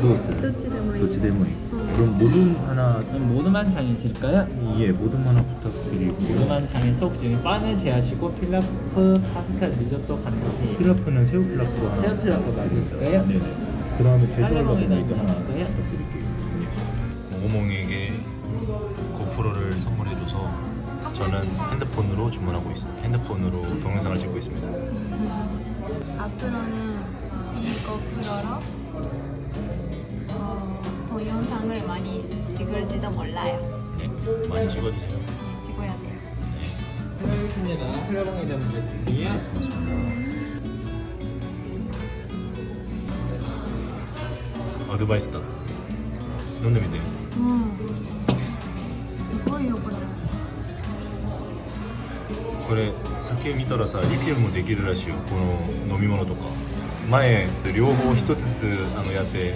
또 있어요. 도치데모이. 도치데모이. 어. 그럼 모든 하나 그럼 모두만 장이실까요? 예 모둠 하나 부탁드리고 모두만 장의 속 중에 빵을 제하시고 필라프 파스타 리조또 간단히 필라프는 새우 필라프 하나 새우 필라프 맞으실까요? 네네. 그 다음에 제주얼 같은 거 하나 부탁드릴게요. 모모몽에게 고프로를 선물해줘서 저는 핸드폰으로 주문하고 있어요. 핸드폰으로 동영상을 찍고 있습니다. 앞으로는 이거 불어라 많이 찍을지도 몰라요. 네 많이 찍어주세요 네, 찍어야 돼요. 네 수고하셨습니다. 플라봉이 되면 드릴게요. 고맙습니다 어드바이스다 飲んでみてうん。すごいよこれ。これ酒見たらさリフィルもできるらしいよこの飲み物とか前両方一つずつあのやって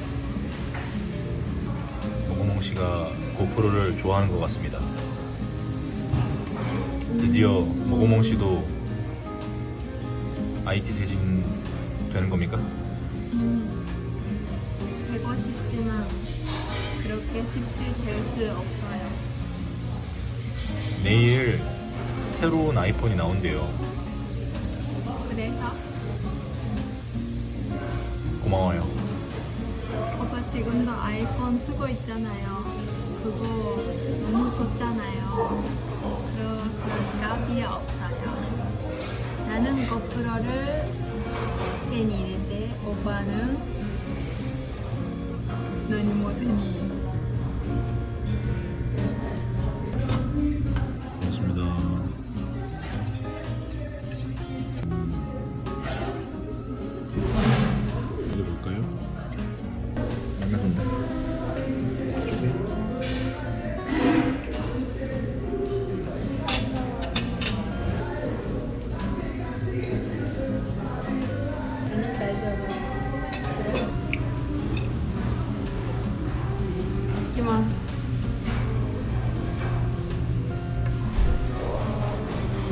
모고몽 씨가 고프로를 좋아하는 것 같습니다 드디어 모고몽 씨도 IT 세진 되는 겁니까? 음. 되고 싶지만 그렇게 쉽게 될 수 없어요. 내일 새로운 아이폰이 나온대요. 그래서 고마워요. 지금도 아이폰 쓰고 있잖아요. 그거 너무 좋잖아요. 그러니까 필요 없어요. 나는 고프로를 데니는데 오빠는 너니 못데니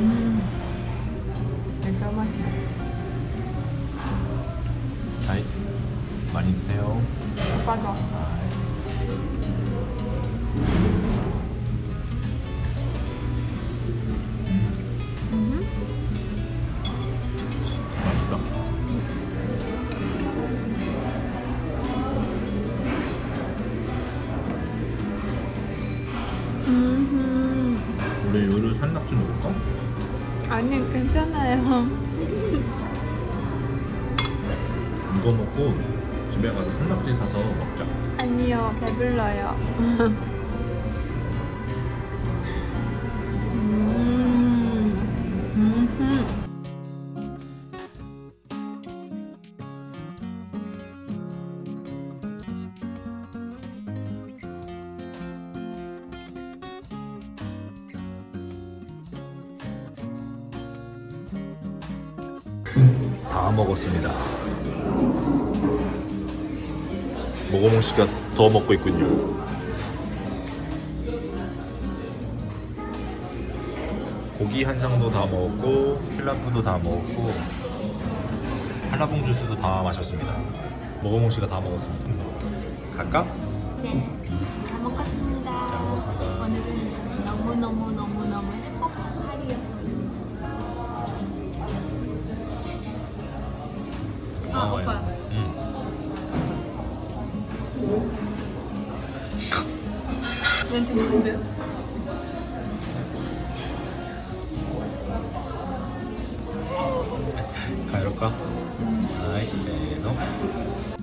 음. 진짜 맛있네. 아이, 많이 드세요. 오빠도. 음. 맛있다. 음. 우리 요리 산낙지 먹을까? 아니 괜찮아요. 이거 먹고 집에 가서 산낙지 사서 먹자. 아니요 배불러요. 다 먹었습니다. 모고몽 씨가 더 먹고 있군요. 고기 한 상도 다 먹었고 필라프도 다 먹었고 한라봉 주스도 다 마셨습니다. 모고몽 씨가 다 먹었습니다. 갈까? 네, 거야. 멘트 좋은데요? 가볼까? 아이, 세노.